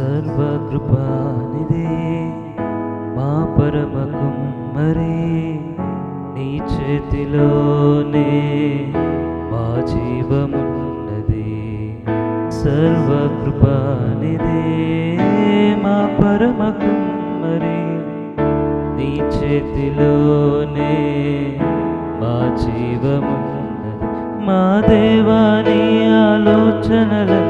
సర్వకృపానిదే. మా పరమ కుమ్మరి నీ చేతిలోనే మా జీవమున్నది. సర్వకృపానిదే మా పరమ కుమ్మరి నీ చేతిలోనే మా జీవమున్నది. మా దేవాని ఆలోచనలన్నీ